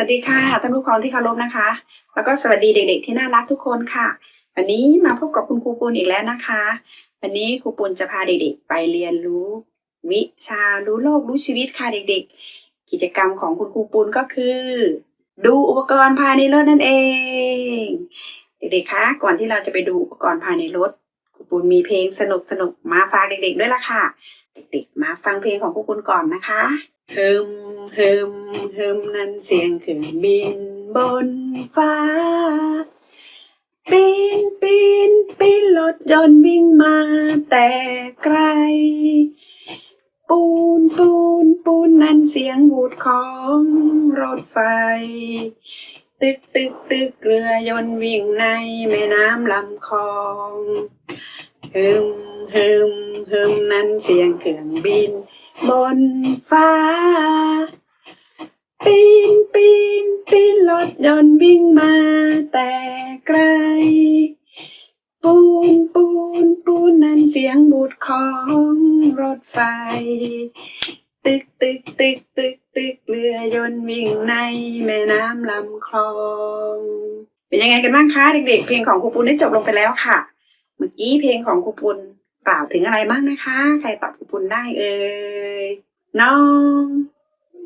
สวัสดีค่ะท่านผู้ปกครองที่เคารพนะคะ แล้วก็สวัสดีเด็ก ๆ ที่น่ารักทุกคนค่ะ วันนี้มาพบกับคุณครูปูนอีกแล้วนะคะ วันนี้ครูปูนจะพาเด็กๆ ไปเรียนรู้ วิชารู้โลกรู้ชีวิตค่ะเด็กๆ กิจกรรมของคุณครูปูนก็คือ ดูอุปกรณ์ภายในรถนั่นเอง เด็กๆคะก่อนที่เราจะไปดูอุปกรณ์ภายในรถครูปูนมีเพลงสนุกๆมาฝากเด็กๆด้วยล่ะค่ะ เด็กๆ มาฟังเพลงของครูปูนก่อนนะคะฮึมฮึมฮึมนั่นเสียงเครื่องบินบนฟ้า ปีนปีนปีนรถยนต์วิ่งมาแต่ไกล ปูนปูนปูนนั่นเสียงบูดของรถไฟ ตึกตึกตึกเรือยนต์วิ่งในแม่น้ำลำคลองฮึม ฮึมฮึมนั่นเสียงเครื่องบิน บนฟ้า ปีนปีนปีนรถยนต์วิ่งมาแต่ไกล ปูนปูนปูนนั่นเสียงบูดของรถไฟ ตึกตึกตึกตึกตึกเรือยนต์วิ่งในแม่น้ำลำคลองเป็นยังไงกันบ้างคะเด็กๆ เพลงของครูปุณได้จบลงไปแล้วค่ะ เมื่อกี้เพลงของครูปุณ กล่าวถึงอะไรบ้างนะคะ ใครตอบคุณได้เอ่ยน้อง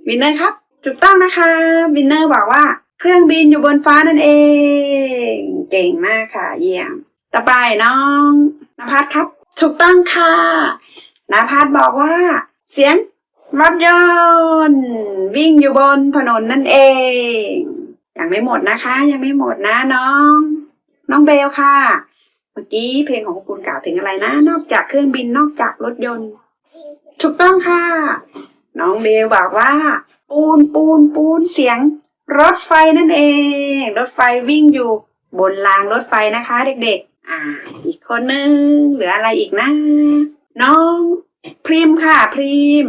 วินเนอร์ครับถูกต้องนะคะวินเนอร์บอกว่า เครื่องบินอยู่บนฟ้านั่นเอง เก่งมากค่ะ เยี่ยม ต่อไปน้องนภัสครับ ถูกต้องค่ะนภัสบอกว่า เสียงรถยนต์วิ่งอยู่บนถนนนั่นเอง ยังไม่หมดนะคะ ยังไม่หมดนะน้อง น้องเบลค่ะ เมื่อกี้เพลงของคุณกล่าวถึงอะไรนะ นอกจากเครื่องบินนอกจากรถยนต์ ถูกต้องค่ะ น้องเบลบอกว่า ปูนปูนปูนเสียง รถไฟนั่นเอง รถไฟวิ่งอยู่ บนรางรถไฟนะคะ เด็กๆ อ่า อีกคนนึงเหลืออะไรอีกนะ น้องพริมค่ะพริม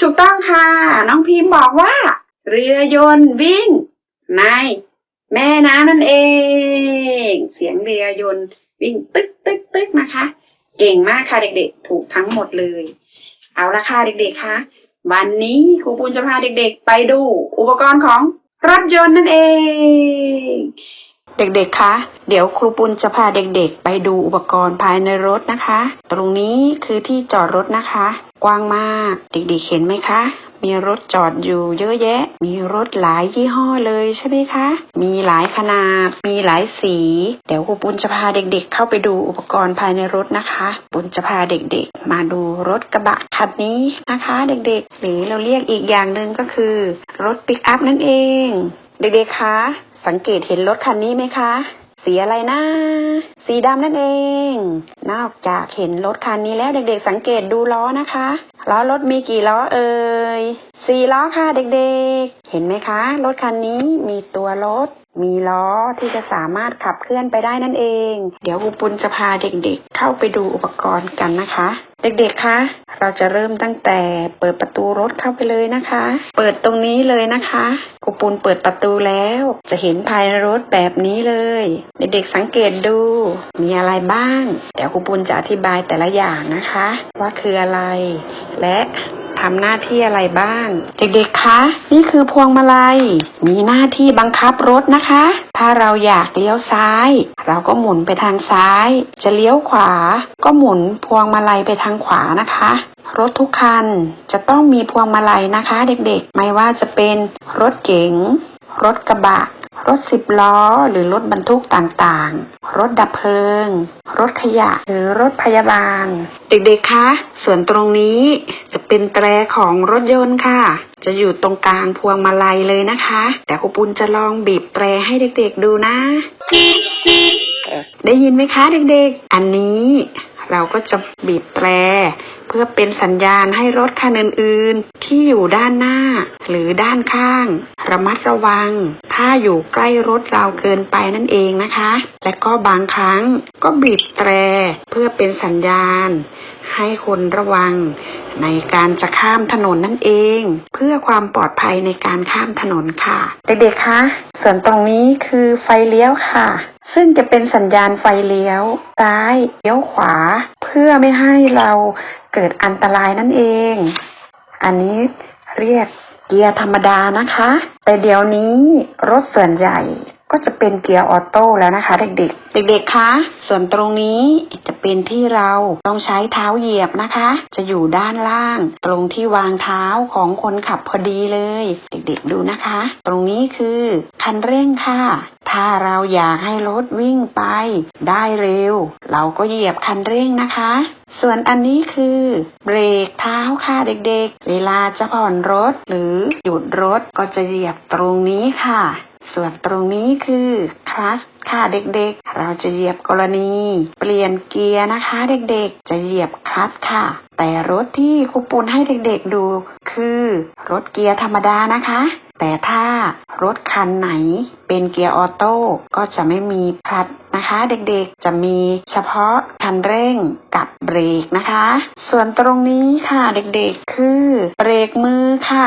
ถูกต้องค่ะ น้องพิมพ์บอกว่า เรือยนต์วิ่ง ใน แม่น้ำนั่นเอง เสียงเรือยนต์ วิ่งตึ๊กตึ๊กตึ๊กนะคะ เก่งมากค่ะเด็กๆ ถูกทั้งหมดเลย เอาละค่ะเด็กๆคะวันนี้ครูปูนจะพาเด็กๆ ไปดูอุปกรณ์ของรถยนต์นั่นเอง เด็กๆ คะ เดี๋ยวครูปุณจะพาเด็กๆ ไปดูอุปกรณ์ภายในรถนะคะ ตรงนี้คือที่จอดรถนะคะ กว้างมาก เด็กๆ เห็นไหมคะ มีรถจอดอยู่เยอะแยะ มีรถหลายยี่ห้อเลยใช่ไหมคะ มีหลายขนาด มีหลายสี เดี๋ยวครูปุณจะพาเด็กๆ เข้าไปดูอุปกรณ์ภายในรถนะคะ ปุณจะพาเด็กๆ มาดูรถกระบะคันนี้นะคะ เด็กๆ หรือเราเรียกอีกอย่างหนึ่งก็คือ รถปิกอัพนั่นเอง เด็กๆ คะ สังเกตเห็นรถคันนี้ไหมคะ สีอะไรนะ สีดำนั่นเอง นอกจากเห็นรถคันนี้แล้วเด็กๆ สังเกตดูล้อนะคะ ล้อรถมีกี่ล้อเอ่ยสี่ล้อค่ะเด็กๆ เห็นไหมคะ รถคันนี้มีตัวรถ มีล้อที่จะสามารถขับเคลื่อนไปได้นั่นเอง เดี๋ยวครูปุณจะพาเด็กๆ เข้าไปดูอุปกรณ์กันนะคะ เด็กๆ คะ เราจะเริ่มตั้งแต่เปิดประตูรถเข้าไปเลยนะคะ เปิดตรงนี้เลยนะคะครูปุณเปิดประตูแล้ว จะเห็นภายในรถแบบนี้เลย เด็กๆสังเกตดู มีอะไรบ้าง เดี๋ยวครูปุณจะอธิบายแต่ละอย่างนะคะ ว่าคืออะไร และทำหน้าที่อะไรบ้าง เด็กๆ คะ นี่คือพวงมาลัย มีหน้าที่บังคับรถนะคะ ถ้าเราอยากเลี้ยวซ้าย เราก็หมุนไปทางซ้าย จะเลี้ยวขวา ก็หมุนพวงมาลัยไปทางขวานะคะ รถทุกคันจะต้องมีพวงมาลัยนะคะ เด็กๆ ไม่ว่าจะเป็นรถเก๋ง รถกระบะ รถสิบล้อ หรือรถบรรทุกต่างๆ รถดับเพลิง รถขยะ หรือรถพยาบาล เด็กๆ คะ ส่วนตรงนี้จะเป็นแตรของรถยนต์ค่ะ จะอยู่ตรงกลางพวงมาลัยเลยนะคะ แต่ครูปุณจะลองบีบแตรให้เด็กๆดูนะ ได้ยินไหมคะเด็กๆ อันนี้เราก็จะบีบแตร เพื่อเป็นสัญญาณให้รถคันอื่นๆ ที่อยู่ด้านหน้า หรือด้านข้าง ระมัดระวัง ถ้าอยู่ใกล้รถเราเกินไปนั่นเองนะคะ และก็บางครั้งก็บีบแตรเพื่อเป็นสัญญาณ ให้คนระวัง ในการจะข้ามถนนนั่นเอง เพื่อความปลอดภัยในการข้ามถนนค่ะ เด็กๆคะส่วนตรงนี้คือไฟเลี้ยวค่ะ ซึ่งจะเป็นสัญญาณไฟเลี้ยวซ้ายเลี้ยวขวา เพื่อไม่ให้เราเกิดอันตรายนั่นเอง อันนี้เรียกเกียร์ธรรมดานะคะ แต่เดี๋ยวนี้รถส่วนใหญ่ ก็จะเป็นเกียร์ออโต้แล้วนะคะ เด็กๆ เด็กๆ คะ ส่วนตรงนี้จะเป็นที่เราต้องใช้เท้าเหยียบนะคะ จะอยู่ด้านล่าง ตรงที่วางเท้าของคนขับพอดีเลย เด็กๆ ดูนะคะ ตรงนี้คือคันเร่งค่ะ ถ้าเราอยากให้รถวิ่งไป ได้เร็ว เราก็เหยียบคันเร่งนะคะ ส่วนอันนี้คือเบรกเท้าค่ะเด็กๆ เวลาจะผ่อนรถหรือหยุดรถก็จะเหยียบตรงนี้ค่ะ ส่วนตรงนี้คือคลัสค่ะเด็กๆ เราจะเหยียบกรณี เปลี่ยนเกียร์นะคะ เด็กๆ จะเหยียบคลัสค่ะ แต่รถที่ครูปุณให้เด็กๆดู คือรถเกียร์ธรรมดานะคะ แต่ถ้ารถคันไหนเป็นเกียร์ออโต้ก็จะไม่มีคลัตช์นะคะ เด็กๆจะมีเฉพาะคันเร่งกับเบรกนะคะ ส่วนตรงนี้ค่ะเด็กๆ คือเบรกมือค่ะ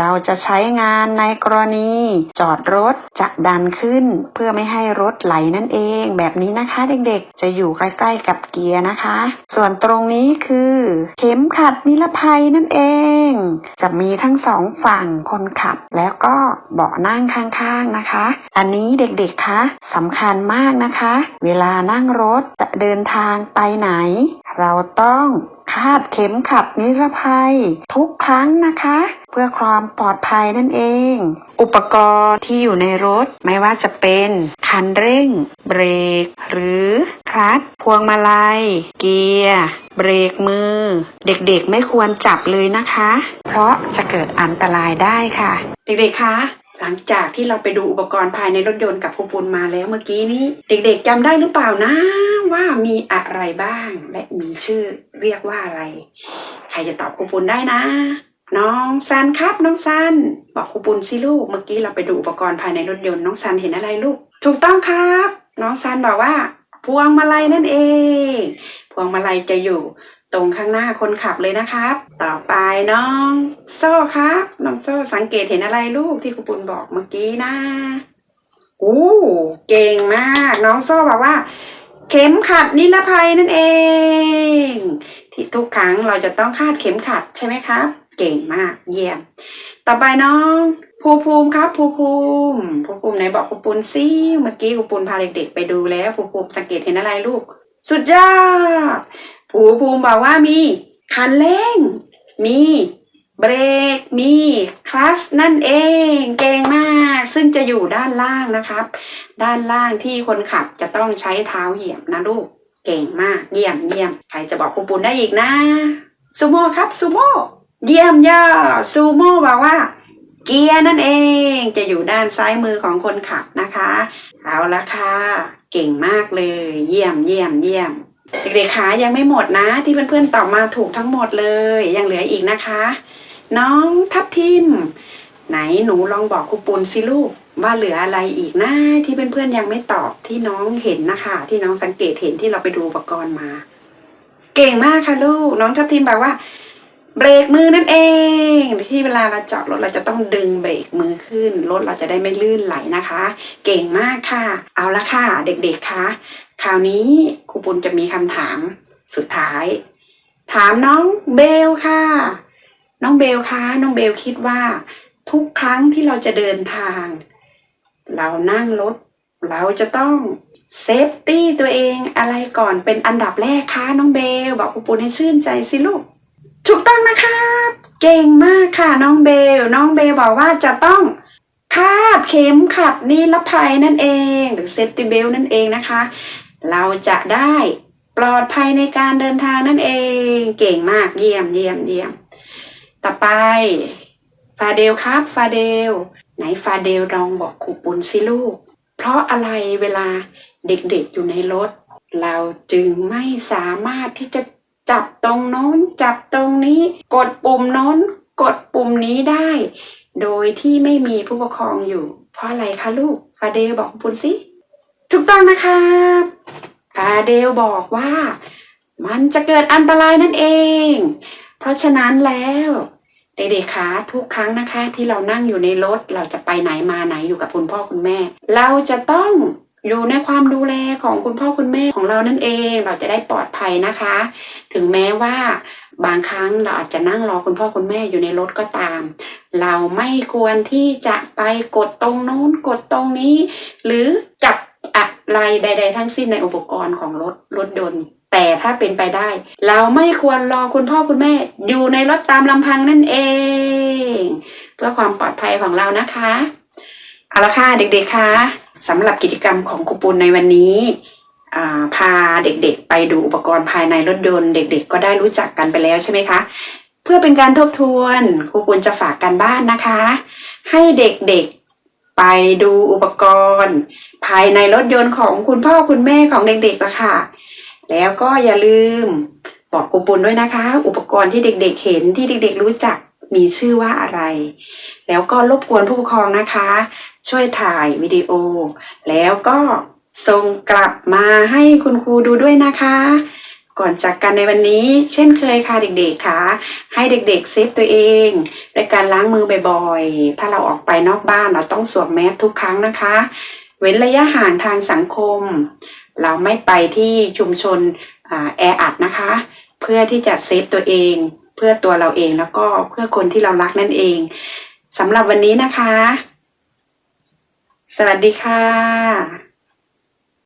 เราจะใช้งานในกรณี จอดรถจะดันขึ้น เพื่อไม่ให้รถไหลนั่นเอง แบบนี้นะคะเด็กๆ จะอยู่ใกล้ๆกับเกียร์นะคะ ส่วนตรงนี้คือ เข็มขัดนิรภัยนั่นเอง จะมีทั้งสองฝั่งคนขับ แล้วก็เบาะนั่งข้างๆนะคะ อันนี้เด็กๆคะสำคัญมากนะคะ เวลานั่งรถจะเดินทางไปไหน เราต้อง คาดเข็มขัดนิรภัย ทุกครั้งนะคะ เพื่อความปลอดภัยนั่นเอง อุปกรณ์ที่อยู่ในรถไม่ว่าจะเป็นคันเร่ง เบรก หรือคลัตช์พวงมาลัย เกียร์ เบรกมือ เด็กๆไม่ควรจับเลยนะคะ เพราะจะเกิดอันตรายได้ค่ะ เด็กๆคะหลังจากที่เราไปดูอุปกรณ์ภายในรถยนต์กับครูปุณมาแล้วเมื่อกี้นี้ เด็กๆจำได้หรือเปล่านะ ว่ามีอะไรบ้าง และมีชื่อเรียกว่าอะไร ใครจะตอบครูปุณได้นะ น้องซันครับ น้องซันบอกครูปุณสิลูก เมื่อกี้เราไปดูอุปกรณ์ภายในรถยนต์น้องซันเห็นอะไรลูก ถูกต้องครับ น้องซันบอกว่า พวงมาลัยนั่นเอง พวงมาลัยจะอยู่ตรงข้างหน้าคนขับเลยนะครับ ต่อไปน้องโซ่ครับ น้องโซ่สังเกตเห็นอะไรลูกที่ครูปุณบอกเมื่อกี้นะ อู้ เก่งมาก น้องโซ่บอกว่า เข็มขัดนิรภัยนั่นเอง ที่ทุกครั้งเราจะต้องคาดเข็มขัดใช่ไหมครับ เก่งมากเยี่ยม ต่อไปน้องภูภูมิครับภูภูมิภูภูมิไหนบอกภูปุณซิเมื่อกี้ภูปุณพาเด็กๆไปดูแล้วภูภูมิสังเกตเห็นอะไรลูก สุดยอดภูภูมิบอกว่ามีคันเร่ง มีเบรก มีคลัสนั่นเอง เก่งมาก ซึ่งจะอยู่ด้านล่างนะครับ ด้านล่างที่คนขับจะต้องใช้เท้าเหยียบนะลูก เก่งมาก เยี่ยมเยี่ยมใครจะบอกครูปุณได้อีกนะซูโม่ครับซูโม่เยี่ยมยอดซูโม่บอกว่าเกียร์นั่นเองจะอยู่ด้านซ้ายมือของคนขับนะคะ เอาละค่ะ เก่งมากเลย เยี่ยมเยี่ยมเยี่ยมเด็กๆคะยังไม่หมดนะ ที่เพื่อนๆตอบมาถูกทั้งหมดเลย ยังเหลืออีกนะคะ น้องทับทิม ไหนหนูลองบอกครูปุณสิลูกว่าเหลืออะไรอีกนะที่เพื่อนๆยังไม่ตอบที่น้องเห็นนะคะ ที่น้องสังเกตเห็นที่เราไปดูอุปกรณ์มา เก่งมากค่ะลูก น้องทับทิมบอกว่าเบรกมือนั่นเอง ที่เวลาเราจอดรถเราจะต้องดึงเบรกมือขึ้นรถเราจะได้ไม่ลื่นไหลนะคะ เก่งมากค่ะ เอาละค่ะ เด็กๆคะคราวนี้ครูปุณจะมีคำถามสุดท้าย ถามน้องเบลค่ะ น้องเบลคะน้องเบลคิดว่า ทุกครั้งที่เราจะเดินทาง เรานั่งรถ เราจะต้องเซฟตี้ตัวเองอะไรก่อนเป็นอันดับแรกคะน้องเบล บอกครูปุณให้ชื่นใจสิลูกถูกต้องนะครับ เก่งมากค่ะน้องเบล น้องเบลบอกว่าจะต้องคาดเข็มขัดนิรภัยนั่นเอง หรือเซฟตี้เบลนั่นเองนะคะ เราจะได้ปลอดภัยในการเดินทางนั่นเอง เก่งมากเยี่ยมเยี่ยมเยี่ยม ต่อไป ฟาเดลครับ ฟาเดล ไหนฟาเดลลองบอกครูปุณสิลูก เพราะอะไรเวลาเด็กๆอยู่ในรถ เราจึงไม่สามารถที่จะจับตรงโน้น จับตรงนี้ กดปุ่มโน้น กดปุ่มนี้ได้ โดยที่ไม่มีผู้ปกครองอยู่ เพราะอะไรคะลูก ฟาเดลบอกปุณสิถูกต้องนะครับฟาเดลบอกว่า มันจะเกิดอันตรายนั่นเอง เพราะฉะนั้นแล้วเด็กๆคะทุกครั้งนะคะที่เรานั่งอยู่ในรถเราจะไปไหนมาไหนอยู่กับคุณพ่อคุณแม่ เราจะต้องอยู่ในความดูแลของคุณพ่อคุณแม่ของเรานั่นเองเราจะได้ปลอดภัยนะคะ ถึงแม้ว่าบางครั้งเราอาจจะนั่งรอคุณพ่อคุณแม่อยู่ในรถก็ตาม เราไม่ควรที่จะไปกดตรงโน้นกดตรงนี้ หรือจับอะไรใด ๆ ทั้งสิ้นในอุปกรณ์ของรถรถยนต์ แต่ถ้าเป็นไปได้ เราไม่ควรรอคุณพ่อคุณแม่ อยู่ในรถตามลำพังนั่นเอง เพื่อความปลอดภัยของเรานะคะเอาละค่ะเด็กๆคะสำหรับกิจกรรมของครูปุณในวันนี้พาเด็กๆ ไปดูอุปกรณ์ภายในรถยนต์เด็ก ๆ ก็ได้รู้จักกันไปแล้วใช่ไหมคะ เพื่อเป็นการทบทวนครูปุณจะฝากกันบ้านนะคะ ให้เด็กๆไปดูอุปกรณ์ ภายในรถยนต์ของคุณพ่อคุณแม่ของเด็กๆละค่ะ แล้วก็อย่าลืมบอกครูปุณด้วยนะคะ อุปกรณ์ที่เด็กๆเห็นที่เด็กๆรู้จักมีชื่อว่าอะไร แล้วก็รบกวนผู้ปกครองนะคะ ช่วยถ่ายวิดีโอ แล้วก็ส่งกลับมาให้คุณครูดูด้วยนะคะ ก่อนจากกันในวันนี้ เช่นเคยค่ะเด็กๆค่ะให้เด็กๆเซฟตัวเองด้วยการล้างมือบ่อยๆ ถ้าเราออกไปนอกบ้านเราต้องสวมแมสทุกครั้งนะคะ เว้นระยะห่างทางสังคม เราไม่ไปที่ชุมชนอแออัดนะคะ เพื่อที่จะเซฟตัวเอง เพื่อตัวเราเองแล้วก็เพื่อคนที่เรารักนั่นเองสำหรับวันนี้นะคะ สวัสดีค่ะ